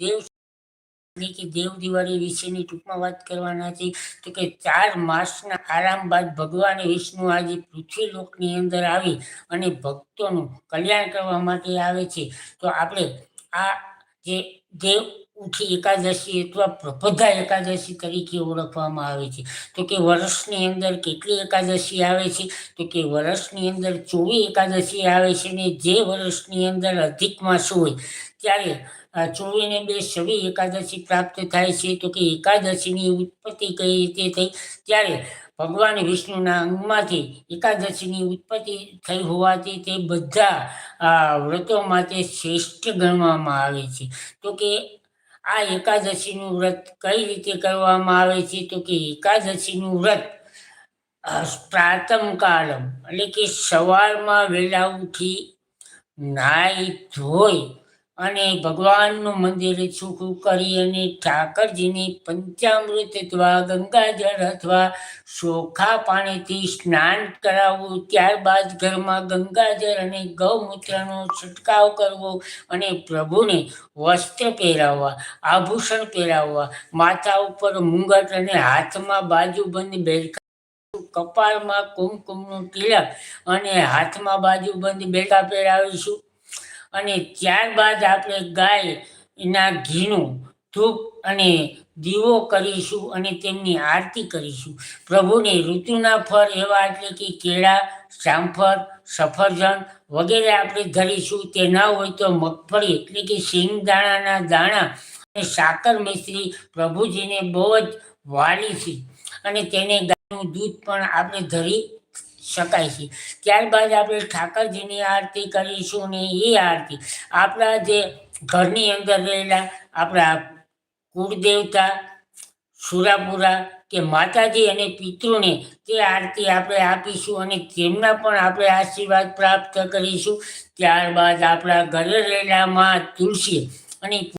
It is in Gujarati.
દેવ એટલે કે દેવ દિવાળી વિશેની ટૂંકમાં વાત કરવાના છે તો કે ચાર માસના આરામ બાદ ભગવાન વિષ્ણુ આજે પૃથ્વી લોકની અંદર આવી અને ભક્તોનું કલ્યાણ કરવા માટે આવે છે. તો આપણે આ જે દેવ ઉઠી એકાદશી અથવા પ્રબધા એકાદશી તરીકે ઓળખવામાં આવે છે. તો કે વર્ષની અંદર કેટલી એકાદશી આવે છે? તો કે વર્ષની અંદર ચોવીસ એકાદશી આવે છે ને જે વર્ષની અંદર અધિક માસ હોય, ત્યારે આ ચોવીસ ને બે છવ્વીસ એકાદશી પ્રાપ્ત થાય છે તો કે એકાદશીની ઉત્પત્તિ કઈ રીતે થઈ? ત્યારે ભગવાન વિષ્ણુના અંગમાંથી એકાદશીની ઉત્પત્તિ થઈ હોવાથી તે બધા, આ વ્રતો માટે શ્રેષ્ઠ ગણવામાં આવે છે. તો કે આ એકાદશીનું વ્રત કઈ રીતે કરવામાં આવે છે? તો કે એકાદશીનું વ્રત પ્રાતમ કાળમ એટલે કે સવારમાં વહેલા ઉઠી નાહી ધોઈ અને ભગવાનનું મંદિર સુખું કરી અને ઠાકરજીની પંચામૃત અથવા ગંગાજળ અથવા ચોખા પાણીથી સ્નાન કરાવવું, ત્યારબાદ ઘરમાં ગંગાજળ અને ગૌમૂત્રનો છંટકાવ કરવો અને પ્રભુને વસ્ત્ર પહેરાવવા, આભૂષણ પહેરાવવા, માથા ઉપર મુંગટ અને હાથમાં બાજુબંધ બેડકા કપાળમાં કુમકુમનું તિલક અને હાથમાં બાજુબંધ બેડકા પહેરાવીશું. અને ત્યારબાદ આપણે ગાયના ઘીનું ધૂપ અને દીવો કરીશું અને તેમની આરતી કરીશું. પ્રભુને ઋતુના ફળ એવા એટલે કે કેળા, જામફળ, સફરજન વગેરે આપણે ધરીશું. તે ના હોય તો મગફળી એટલે કે શિંગદાણાના દાણા અને સાકર મિશ્રી પ્રભુજીને બહુ જ વાલી છે. અને તેને ગાયનું દૂધ પણ આપણે ધરી શકાય છે. ત્યારબાદ આપણે ઠાકરજીની આરતી કરીશું ને એ આરતી આપણા જે ઘરની અંદર રહેલા આપણા કુળદેવતા સુરાપુરા કે માતાજી અને પિતૃને તે આરતી આપણે આપીશું અને તેમના પણ આપણે આશીર્વાદ પ્રાપ્ત કરીશું. ત્યારબાદ આપણા ઘરે રહેલા માં તુલસી અને